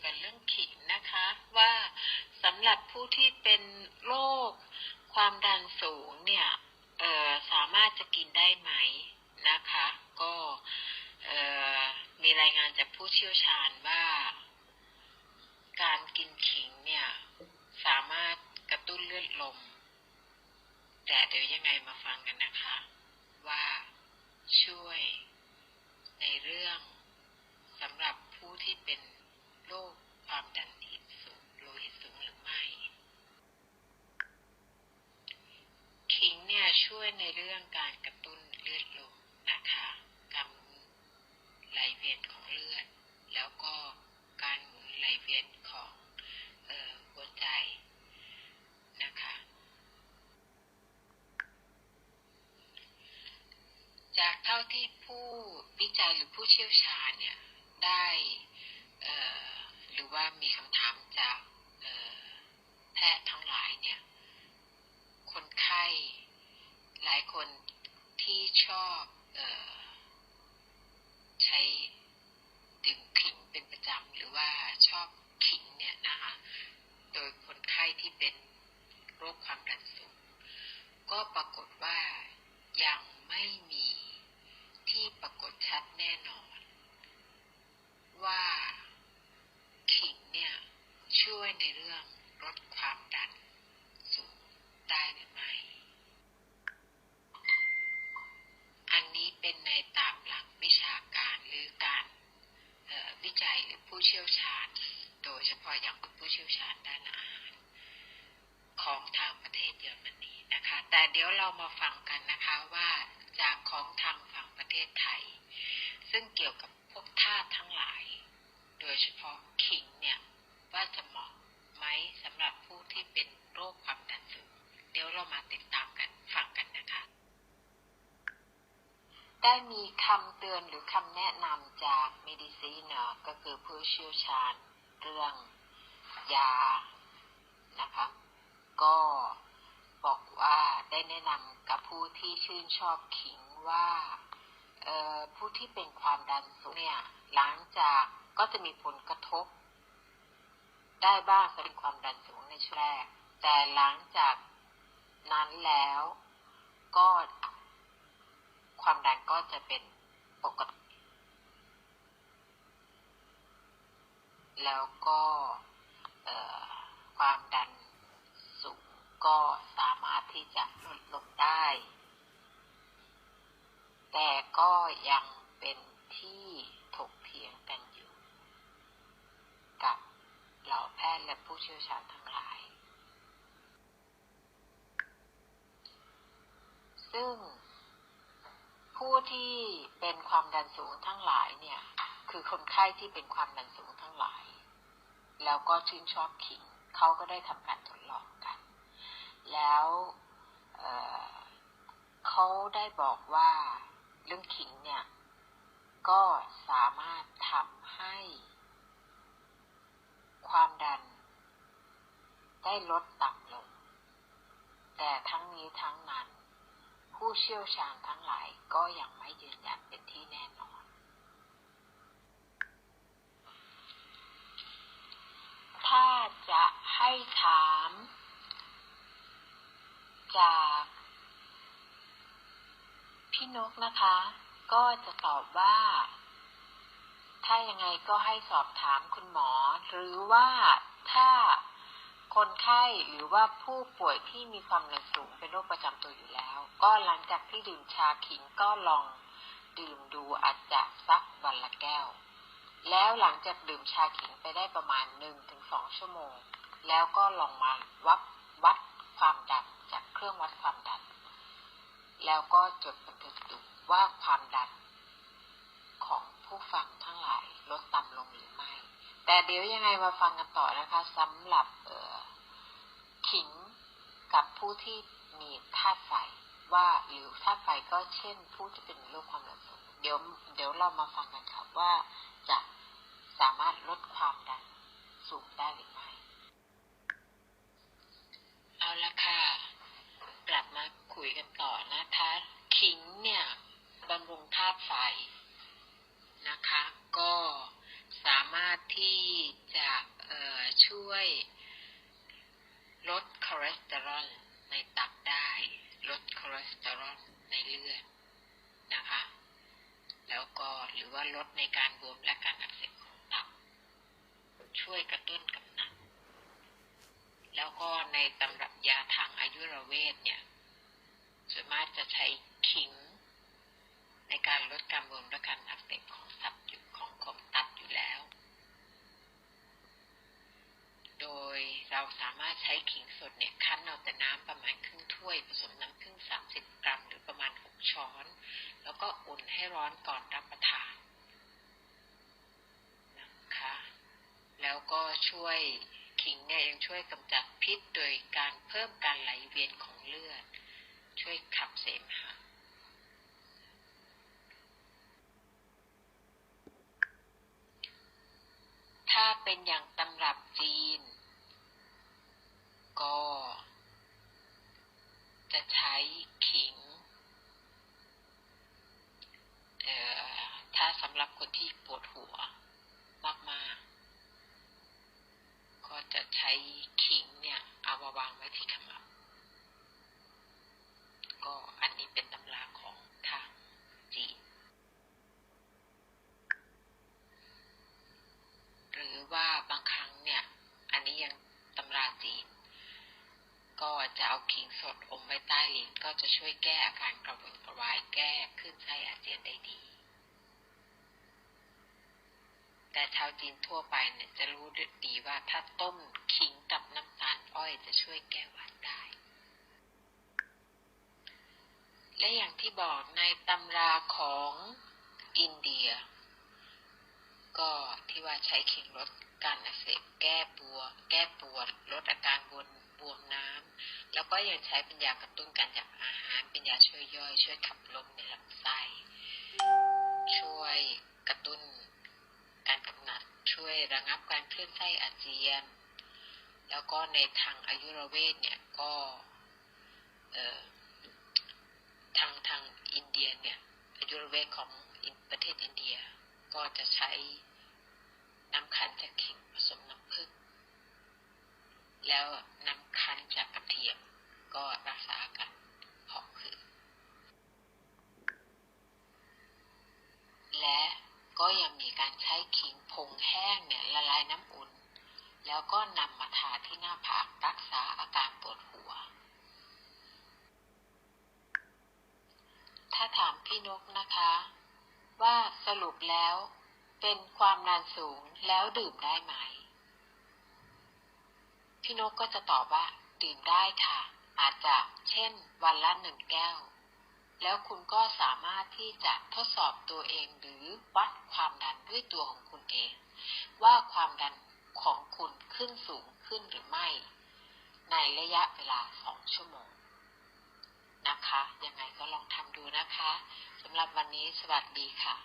ยวกับเรื่องขิงนะคะ ว่าสำหรับผู้ที่เป็นโรคความดันสูงเนี่ยสามารถจะกินได้ไหมนะคะ ก็มีรายงานจากผู้เชี่ยวชาญว่า การกินขิงเนี่ย สามารถกระตุ้นเลือดลม แต่เดี๋ยวยังไงมาฟังกันนะคะ ว่าช่วยในเรื่องสำหรับผู้ที่เป็นโรคความดันหิตสูงโลหิตสูงหรือไม่ ขิงเนี่ยช่วยใน เรื่องการกระตุ้นเลือดลมนะคะการไหลเวียนของเลือด แล้วก็การหมุนไหลเวียนของออหัวใจนะคะ จากเท่าที่ผู้วิจัยหรือผู้เชี่ยวชาญเนี่ยได้หรือว่ามีคำถามจากแพทย์ทั้งหลายเนี่ย คนไข้ หลายคนที่ชอบเออใช้ดื่มขิงเป็นประจำหรือว่าชอบขิงเนี่ยนะคะโดยคนไข้ที่เป็นโรคความดันสูง ก็ปรากฏว่ายังไม่มีที่ปรากฏชัดแน่นอน ว่าขิงเนี่ยช่วยในเรื่องลดความดันสูงได้หรือไม่ อันนี้ เป็นในตามหลักวิชาการหรือการวิจัยหรือผู้เชี่ยวชาญ โดยเฉพาะอย่างผู้เชี่ยวชาญด้านอาหาร ของทางประเทศเยอรมนีนะคะ แต่เดี๋ยวเรามาฟังกันนะคะว่าจากของทางฝั่งประเทศไทย ซึ่งเกี่ยวกับพวกธาตุทั้งหลาย โดยเฉพาะขิงเนี่ยว่าจะเหมาะไหมสำหรับผู้ที่เป็นโรคความดันสูง เดี๋ยวเรามาติดตามกันฟังกันนะคะ ได้มีคำเตือนหรือคำแนะนำจาก Medicina ก็คือผู้เชี่ยวชาญเรื่องยานะคะ ก็บอกว่าได้แนะนำกับผู้ที่ชื่นชอบขิงว่าผู้ที่เป็นความดันสูงเนี่ยหลังจากก็จะมีผลกระทบ ได้บ้างสำหรับความดันสูงในช่วงแรก แต่หลังจากนั้นแล้วก็ ความดันก็จะเป็นปกติ แล้วก็ความดันสูงก็สามารถที่จะลดลงได้ แต่ก็ยังเป็นที่ถกเถียงกันอยู่ กับเหล่าแพทย์และผู้เชี่ยวชาญทั้งหลาย ซึ่ง ผู้ที่เป็นความดันสูงทั้งหลายเนี่ย คือคนไข้ที่เป็นความดันสูงทั้งหลาย แล้วก็ชื่นชอบขิงเขาก็ได้ทำการทดลองกัน แล้วเเขาได้บอกว่าเรื่องขิงเนี่ย ก็สามารถทำให้ ความดัน ได้ลดต่ำลง แต่ทั้งนี้ทั้งนั้น ผู้เชี่ยวชาญทั้งหลายก็ยังไม่ยืนยันเป็นที่แน่นอน ถ้าจะให้ถาม จากพี่นกนะคะ ก็จะตอบว่า ถ้ายังไงก็ให้สอบถามคุณหมอ หรือว่าถ้า คนไข้หรือว่าผู้ป่วยที่มีความดันสูงเป็นโรคประจำตัวอยู่แล้ว ก็หลังจากที่ดื่มชาขิงก็ลองดื่มดูอาจจะสักวันละแก้ว แล้วหลังจากดื่มชาขิงไปได้ประมาณหนึ่งถึงสองชั่วโมง แล้วก็ลองมาวัดวัดความดันจากเครื่องวัดความดัน แล้วก็จดบันทึกดูว่าความดันของผู้ฟังทั้งหลายลดต่ำลงหรือไม่ แต่เดี๋ยวยังไงมาฟังกันต่อนะคะสำหรับเอ่อ ขิงกับผู้ที่มีธาตุไฟว่าหรือธาตุไฟก็เช่น ผู้ที่เป็นโรคความดันสูงเดี๋ยวเดี๋ยวเรามาฟังกันค่ะว่าจะสามารถลดความดันสูงได้หรือไม่ เอาละค่ะ กลับมาคุยกันต่อนะคะขิงเนี่ยบำรุงธาตุไฟนะคะ ก็สามารถที่จะช่วย เลสเตอรอลในตับได้ ลดคอเลสเตอรอลในเลือดนะคะ แล้วก็หรือว่าลดในการบวมและการอักเสบของตับ ช่วยกระตุ้นกำนันแล้วก็ในตำรับยาทางอายุรเวทเนี่ยส่วนมากจะใช้ขิง ในการลดการบวมและการอักเสบของตับอยู่ของของตับอยู่แล้ว โดยเราสามารถใช้ขิงสดเนี่ยคั้นเอาแต่น้ำประมาณครึ่งถ้วย ผสมน้ำครึ่งสามสิบกรัม หรือประมาณหกช้อน แล้วก็อุ่นให้ร้อนก่อนรับประทานนะคะ แล้วก็ช่วยขิงเนี่ยยังช่วยกำจัดพิษโดยการเพิ่มการไหลเวียนของเลือด ช่วยขับเสมหะถ้าเป็นอย่างตำรับจีน ก็ จะใช้ขิง เอ่อ ถ้าสำหรับคนที่ปวดหัวมาก ๆ ก็จะใช้ขิงเนี่ย เอามาวางไว้ที่ขมับ ก็อันนี้เป็นตำราของทางจีน หรือว่าบางครั้งเนี่ย อันนี้ยังตำราจีน ก็จะเอาขิงสดอมไว้ใต้ลิ้นก็จะ ช่วยแก้อาการกระวนกระวายแก้คลื่นไส้อาเจียนได้ดี แต่ชาวจีนทั่วไปเนี่ยจะรู้ดีว่าถ้าต้มขิงกับน้ำตาลอ้อยจะช่วยแก้หวัดได้ และอย่างที่บอกในตำราของอินเดีย ก็ที่ว่าใช้ขิงลดการอักเสบแก้ปวดแก้ปวดลดอาการบวม บวมน้ำแล้วก็ยังใช้เป็นยากระตุ้นการยากอาหาร เป็นยาช่วยย่อย ช่วยขับลมในลำไส้ช่วยกระตุ้นการกำหนัดช่วยระงับการคลื่นไส้อาเจียน แล้วก็ในทางอายุรเวทเนี่ยก็เอ่อทางทางอินเดียเนี่ยอายุรเวทของประเทศอินเดียก็จะใช้น้ำคั้นจากขิงผสมน้ำผึ้ง แล้วน้ำคั้นจากกระเทียมก็รักษาอาการหอบหืดและก็ยังมีการใช้ขิงผงแห้งเนี่ยละลายน้ำอุ่น แล้วก็นำมาทาที่หน้าผากรักษาอาการปวดหัว ถ้าถามพี่นกนะคะ ว่าสรุปแล้วเป็นความดันสูงแล้วดื่มได้ไหม พี่นกก็จะตอบว่า ดื่มได้ค่ะ อาจจะเช่น วันละหนึ่งแก้ว แล้วคุณก็สามารถที่จะทดสอบตัวเองหรือวัดความดันด้วยตัวของคุณเอง ว่าความดันของคุณขึ้นสูงขึ้นหรือไม่ ในระยะเวลาสองชั่วโมงนะคะ ยังไงก็ลองทำดูนะคะสำหรับวันนี้สวัสดีค่ะ